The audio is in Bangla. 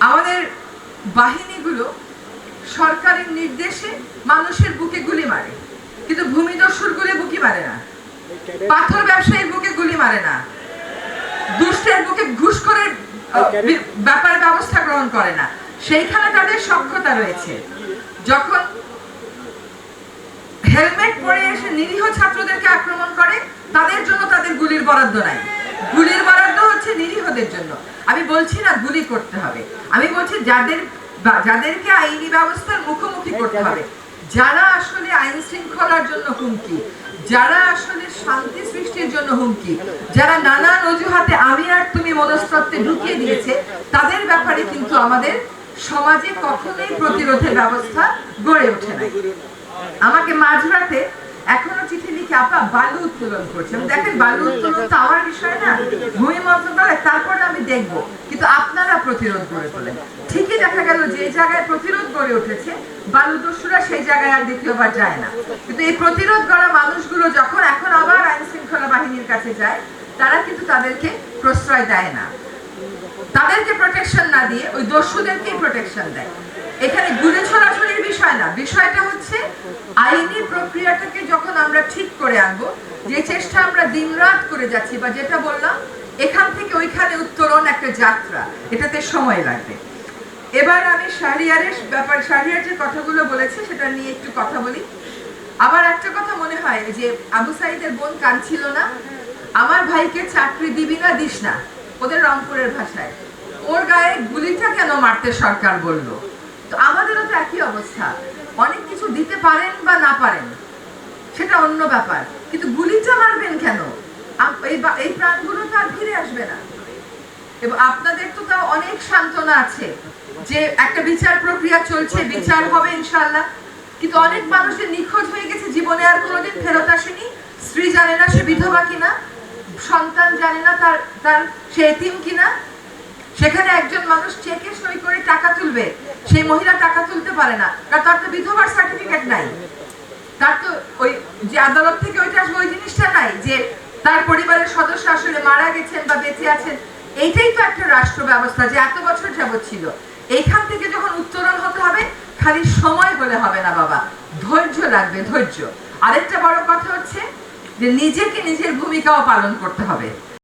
আমাদের বাহিনীগুলো সরকারের নির্দেশে মানুষের বুকে গুলি মারে। কিন্তু ভূমিদস্যুর গুলি বুকি মারে না। পাথর ব্যবসায়ীর বুকে গুলি মারে না। দুষ্টের বুকে ঘুষ করে ব্যাপার ব্যবস্থা গ্রহণ করে না। সেইখানে তাদের সক্ষতা রয়েছে। যখন হেলমেট পরে এসে নিরীহ ছাত্রদেরকে আক্রমণ করে তাদের জন্য তাদের গুলির বরাদ্দ নাই। হচ্ছে নিরীহদের জন্য। আমি বলছি না গুলি করতে হবে। আমি বলছি যাদের যাদেরকে আইনি ব্যবস্থার মুখোমুখি করতে হবে। যারা আসলে আইন শৃঙ্খলার জন্য হুমকি যারা আসলে শান্তি সৃষ্টির জন্য হুমকি যারা নানান অজুহাতে আমি আর তুমি মনস্তত্ত্বে ঢুকিয়ে দিয়েছে তাদের ব্যাপারে কিন্তু আমাদের সমাজে কখনোই প্রতিরোধের ব্যবস্থা গড়ে ওঠে না আমাকে মাঝরাতে এখনও বালু উত্তোলন দেখেন, বালু উত্তোলন তো আমার বিষয় না। ভূমি মন্ত্রণালয়, তারপরে আমি দেখব। কিন্তু আপনারা প্রতিরোধ গড়ে তোলেন। ঠিকই দেখা গেল যে জায়গায় প্রতিরোধ গড়ে উঠেছে, বালু দস্যুরা সেই জায়গায় আর দ্বিতীয়বার যায় না। কিন্তু এই প্রতিরোধ গড়া মানুষগুলো যখন এখন আবার আইন শৃঙ্খলা বাহিনীর কাছে যায়, তারা কিন্তু তাদেরকে প্রশ্রয় দেয় না। তাদেরকে প্রোটেকশন না দিয়ে ওই দস্যুদেরকেই প্রোটেকশন দেয়। এখানে গুলি ছড়াছড়ির বিষয় না, বিষয়টা হচ্ছে আইনি প্রক্রিয়াটাকে যখন আমরা ঠিক করে আনব, যে চেষ্টা আমরা দিনরাত করে যাচ্ছি বা যেটা বললাম, এখান থেকে ওইখানে উত্তরণ একটা যাত্রা, এটাতে সময় লাগবে। এবার আমি শাহরিয়ারের ব্যাপার, শাহরিয়ার যে কথাগুলো বলেছে সেটা নিয়ে একটু কথা বলি। আবার একটা কথা মনে হয় যে আবু সাইদের বোন কাঁদছিল না? আমার ভাইকে চাকরি দিবি না, দিস না। ওদের রংপুরের ভাষায়। ওর গায়ে গুলিটা কেন মারতে সরকার বলল? তো আমাদেরও তো একই অবস্থা। অনেক কিছু দিতে পারেন বা না পারেন, সেটা অন্য ব্যাপার। কিন্তু গুলিটা মারবেন কেন? এই প্রাণগুলো তো আর ফিরে আসবে না। এবং আপনাদের তো তাও অনেক সান্ত্বনা আছে যে একটা বিচার প্রক্রিয়া চলছে, বিচার হবে ইনশাআল্লাহ। কিন্তু অনেক মানুষের নিখোঁজ হয়ে গেছে, জীবনে আর কোনোদিন ফেরত আসেনি। স্ত্রী জানে না সে বিধবা কিনা, সন্তান জানে না তার তার সে এতিম কিনা। সেখানে একজন মানুষ চেকে সই করে টাকা তুলবে। সেই মহিলা টাকা তুলতে পারে না। কারণ তার তো বিধবার সার্টিফিকেট নাই। তার তো ওই যে আদালত থেকে ওইটা আসবে, ওই জিনিসটা নাই যে তার পরিবারের সদস্য আসলে মারা গেছেন বা বেঁচে আছেন। এইটাই তো একটা রাষ্ট্র ব্যবস্থা যে এত বছর যাবৎ ছিল। এইখান থেকে যখন উত্তরণ হতে হবে, খালি সময় হলে হবে না বাবা। ধৈর্য লাগবে, ধৈর্য। আরেকটা বড় কথা হচ্ছে যে নিজেকে নিজের ভূমিকাও পালন করতে হবে।